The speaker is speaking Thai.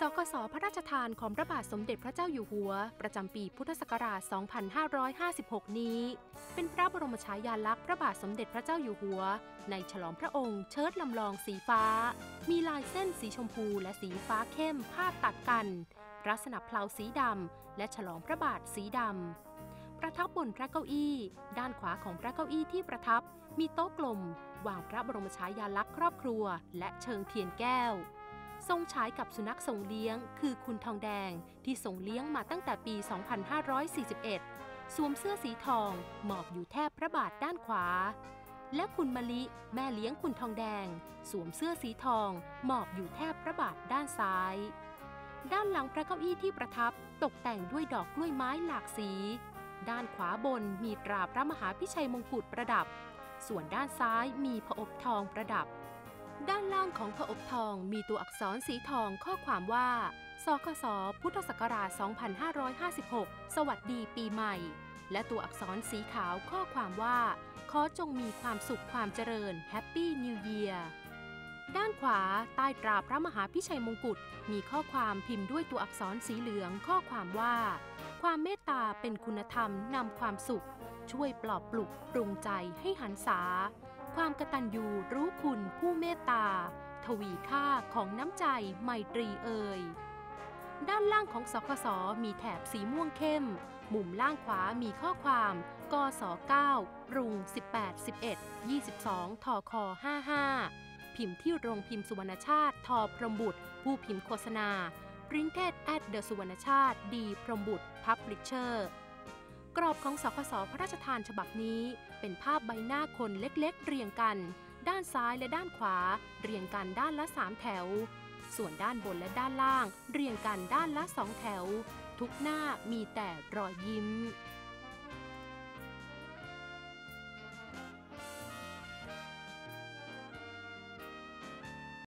สกสพระราชทานของพระบาทสมเด็จพระเจ้าอยู่หัว ประจำปีพุทธศักราช 2556 นี้ เป็นพระบรมฉายาลักษณ์พระบาทสมเด็จพระเจ้าอยู่หัว ในฉลองพระองค์เชิดลำลองสีฟ้า มีลายเส้นสีชมพูและสีฟ้าเข้มพาดตัดกัน ลักษณะเพลาสีดำและฉลองพระบาทสีดำประทับบนพระเก้าอี้ ด้านขวาของพระเก้าอี้ที่ประทับ มีโต๊ะกลม วางพระบรมฉายาลักษณ์ครอบครัว และเชิงเทียนแก้ว ทรงฉายกับสุนัขส่งเลี้ยง คือคุณทองแดงที่ส่งเลี้ยงมาตั้งแต่ปี 2541 สวมเสื้อสีทอง หมอบอยู่แทบพระบาทด้านขวา และคุณมะลิแม่เลี้ยงคุณทองแดง สวมเสื้อสีทอง หมอบอยู่แทบพระบาทด้านซ้าย ด้านหลังพระเก้าอี้ที่ประทับตกแต่งด้วยดอกกล้วยไม้หลากสี ด้านขวาบนมีตราพระมหาพิชัยมงกุฎประดับ ส่วนด้านซ้ายมีผอบทองประดับ ด้านล่างของผอบทองมีตัวอักษรสีทองข้อความว่า สคส พุทธศักราช 2556 สวัสดีปีใหม่ และตัวอักษรสีขาวข้อความว่า ขอจงมีความสุขความเจริญ Happy New Year ด้านขวาใต้ตราพระมหาพิชัยมงกุฎมีข้อความพิมพ์ด้วยตัวอักษรสีเหลืองข้อความว่า ความเมตตาเป็นคุณธรรมนำความสุข ช่วยปลอบปลุกปรุงใจให้หันษา ความกตัญญูรู้คุณผู้เมตตา ทวีค่าของน้ำใจไมตรีเอ่ยด้านล่างของสคสมีแถบสีม่วงเข้ม มุมล่างขวามีข้อความกศ9รุง 18 11 22ทค55 พิมพ์ที่โรงพิมพ์สุวรรณชาติทอพรมบุตร ผู้พิมพ์โฆษณา Printed at the สุวรรณชาติดีพรมบุตร Publisher กรอบของสคสพระราชทานฉบับนี้ เป็นภาพใบหน้าคนเล็กๆ เรียงกัน ด้านซ้ายและด้านขวา เรียงกันด้านละสามแถว ส่วนด้านบนและด้านล่าง เรียงกันด้านละสองแถว ทุกหน้ามีแต่รอยยิ้ม